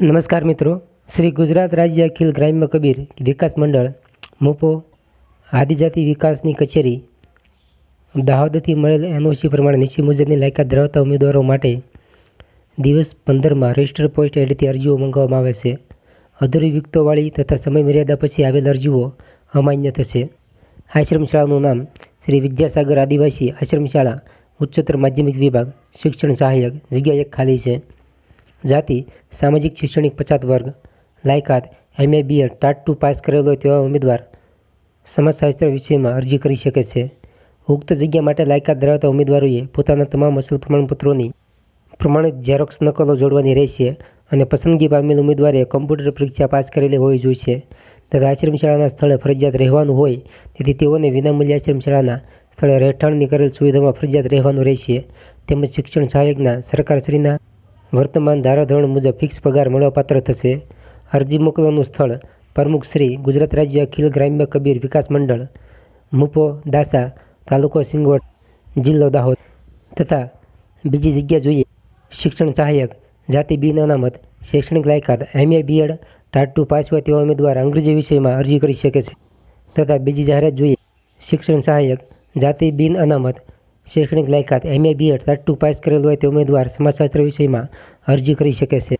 નમસ્કાર મિત્રો. શ્રી ગુજરાત રાજ્ય અખિલ ગ્રામ્ય કબીર વિકાસ મંડળ, મોપો, આદિજાતિ વિકાસની કચેરી. દાહોદથી મળેલ એનઓસી પ્રમાણે નીચે મુજબની લાયકાત ધરાવતા ઉમેદવારો માટે દિવસ પંદરમાં રજિસ્ટર પોસ્ટ એડથી અરજીઓ મંગાવવામાં આવે છે. અધૂરી વિગતોવાળી તથા સમય મર્યાદા પછી આવેલ અરજીઓ અમાન્ય થશે. આશ્રમ શાળાનું નામ શ્રી વિદ્યાસાગર આદિવાસી આશ્રમ શાળા ઉચ્ચતર માધ્યમિક વિભાગ, શિક્ષણ સહાયક, જગ્યા એક ખાલી છે. જાતિ, સામાજિક શૈક્ષણિક પછાત વર્ગ, લાયકાત MA BEd TAT two pass કરેલો હોય તેવા ઉમેદવાર સમાજશાસ્ત્ર વિષયમાં અરજી કરી શકે છે. ઉક્ત જગ્યા માટે લાયકાત ધરાવતા ઉમેદવારોએ પોતાના તમામ અસલ પ્રમાણપત્રોની પ્રમાણિત ઝેરોક્સ નકલો જોડવાની રહેશે અને પસંદગી પામેલ ઉમેદવારે કમ્પ્યુટર પરીક્ષા પાસ કરેલી હોવી જોઈએ તથા આશ્રમશાળાના સ્થળે ફરજિયાત રહેવાનું હોય તેથી તેઓને વિનામૂલ્ય આશ્રમ શાળાના સ્થળે રહેઠાણની કરેલ સુવિધામાં ફરજિયાત રહેવાનું રહેશે. તેમજ શિક્ષણ સહાયકના, સરકારશ્રીના વર્તમાન ધારાધોરણ મુજબ ફિક્સ પગાર મળવાપાત્ર થશે. અરજી મોકલવાનું સ્થળ, પ્રમુખ શ્રી, ગુજરાત રાજ્ય અખિલ ગ્રામ્ય કબીર વિકાસ મંડળ, મુપો દાસા તાલુકો સિંગવડ જિલ્લો દાહોદ, તથા બીજી જગ્યા જોઈએ. શિક્ષણ સહાયક, જાતિ બિન અનામત, શૈક્ષણિક લાયકાત, MA, BEd, TAT two pass હોય તેવા ઉમેદવાર અંગ્રેજી વિષયમાં અરજી કરી શકે છે, તથા બીજી જાહેરાત જોઈએ. શિક્ષણ સહાયક, જાતિ બિન અનામત શૈક્ષણિક લાયકાત MA BEd TAT two pass કરેલ હોય તે ઉમેદવાર સમાજશાસ્ત્ર વિષયમાં અરજી કરી શકે છે.